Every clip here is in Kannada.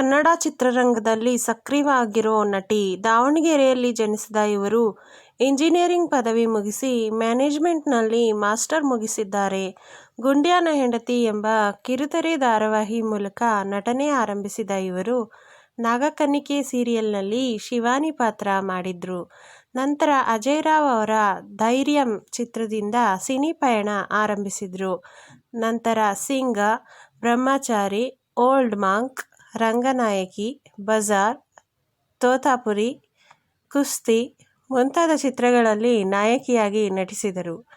ಕನ್ನಡ ಚಿತ್ರರಂಗದಲ್ಲಿ ಸಕ್ರಿಯವಾಗಿರೋ ನಟಿ. ದಾವಣಗೆರೆಯಲ್ಲಿ ಜನಿಸಿದ ಇವರು ಇಂಜಿನಿಯರಿಂಗ್ ಪದವಿ ಮುಗಿಸಿ ಮ್ಯಾನೇಜ್ಮೆಂಟ್ನಲ್ಲಿ ಮಾಸ್ಟರ್ ಮುಗಿಸಿದ್ದಾರೆ. ಗುಂಡ್ಯಾನ ಹೆಂಡತಿ ಎಂಬ ಕಿರುತೆರೆ ಧಾರಾವಾಹಿ ಮೂಲಕ ನಟನೆ ಆರಂಭಿಸಿದ ಇವರು ನಾಗಕನ್ನಿಕೆ ಸೀರಿಯಲ್ನಲ್ಲಿ ಶಿವಾನಿ ಪಾತ್ರ ಮಾಡಿದ್ರು. ನಂತರ ಅಜಯ್ ರಾವ್ ಅವರ ಧೈರ್ಯಂ ಚಿತ್ರದಿಂದ ಸಿನಿ ಪಯಣ ಆರಂಭಿಸಿದರು ನಂತರ ಸಿಂಗ, ಬ್ರಹ್ಮಚಾರಿ, ಓಲ್ಡ್ ಮಾಂಕ್, ರಂಗನಾಯಕಿ, ಬಜಾರ್, ತೋತಾಪುರಿ, ಕುಸ್ತಿ ಮುಂತಾದ ಚಿತ್ರಗಳಲ್ಲಿ ನಾಯಕಿಯಾಗಿ ನಟಿಸಿದರು.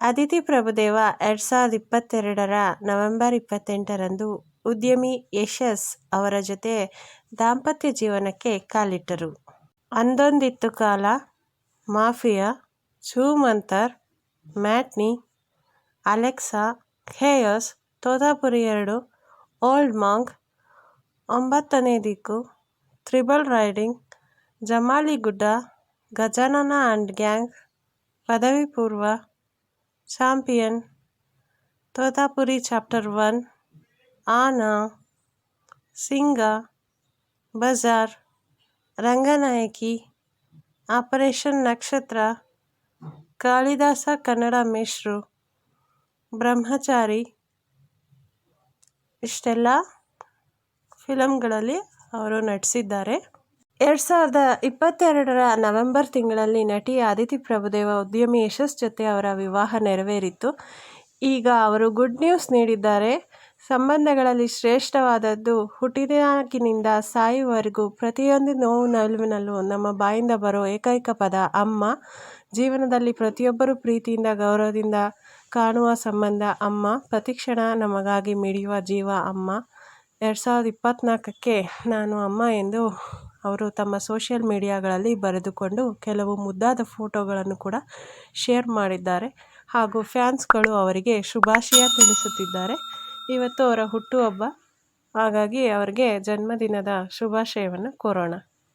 ಅದಿತಿ ಪ್ರಭುದೇವ ಎರಡು ಸಾವಿರದ ಇಪ್ಪತ್ತೆರಡರ ನವೆಂಬರ್ ಇಪ್ಪತ್ತೆಂಟರಂದು ಉದ್ಯಮಿ ಯಶಸ್ ಅವರ ಜೊತೆ ದಾಂಪತ್ಯ ಜೀವನಕ್ಕೆ ಕಾಲಿಟ್ಟರು. Andondittu Kaala, Mafia, Chhoo Mantar, Matinee, Alexa, Chaos ತೋತಾಪುರಿ-ಎರಡು, Old monk, ಒಂಬತ್ತನೇ ದಿಕ್ಕು, triple riding, Jamali Gudda, Gajanana and gang, Padavipoorva, champion, Totapuri chapter one, Aana, Singa, Bazaar, Ranganayaki, operation Nakshatra, Kalidasa Kannada ಮೇಷ್ಟ್ರು, ಬ್ರಹ್ಮಚಾರಿ ಇಷ್ಟೆಲ್ಲಾ ಫಿಲಂಗಳಲ್ಲಿ ಅವರು ನಟಿಸಿದ್ದಾರೆ. ಎರಡು ಸಾವಿರದ ಇಪ್ಪತ್ತೆರಡರ ನವೆಂಬರ್ ತಿಂಗಳಲ್ಲಿ ನಟಿ ಆದಿತಿ ಪ್ರಭುದೇವ ಉದ್ಯಮಿ ಯಶಸ್ ಜೊತೆ ಅವರ ವಿವಾಹ ನೆರವೇರಿತ್ತು. ಈಗ ಅವರು ಗುಡ್ ನ್ಯೂಸ್ ನೀಡಿದ್ದಾರೆ. ಸಂಬಂಧಗಳಲ್ಲಿ ಶ್ರೇಷ್ಠವಾದದ್ದು ಹುಟ್ಟಿದಾಗಿನಿಂದ ಸಾಯುವವರೆಗೂ ಪ್ರತಿಯೊಂದು ನೋವು ನಲುವಿನಲ್ಲೂ ನಮ್ಮ ಬಾಯಿಂದ ಬರೋ ಏಕೈಕ ಪದ 'ಅಮ್ಮ'. ಜೀವನದಲ್ಲಿ ಪ್ರತಿಯೊಬ್ಬರೂ ಪ್ರೀತಿಯಿಂದ, ಗೌರವದಿಂದ ಕಾಣುವ ಸಂಬಂಧ ಅಮ್ಮ. ಪ್ರತಿಕ್ಷಣ ನಮಗಾಗಿ ಮಿಡಿಯುವ ಜೀವ ಅಮ್ಮ. ಎರಡ್ ಸಾವಿರದ ಇಪ್ಪತ್ತ್ನಾಲ್ಕಕ್ಕೆ ನಾನು ಅಮ್ಮ ಎಂದು ಅವರು ತಮ್ಮ ಸೋಷಿಯಲ್ ಮೀಡಿಯಾಗಳಲ್ಲಿ ಬರೆದುಕೊಂಡು ಕೆಲವು ಮುದ್ದಾದ ಫೋಟೋಗಳನ್ನು ಕೂಡ ಶೇರ್ ಮಾಡಿದ್ದಾರೆ. ಹಾಗೂ ಫ್ಯಾನ್ಸ್ಗಳು ಅವರಿಗೆ ಶುಭಾಶಯ ತಿಳಿಸುತ್ತಿದ್ದಾರೆ. ಇವತ್ತು ಅವರ ಹುಟ್ಟುಹಬ್ಬ. ಹಾಗಾಗಿ ಅವರಿಗೆ ಜನ್ಮದಿನದ ಶುಭಾಶಯವನ್ನು ಕೋರೋಣ.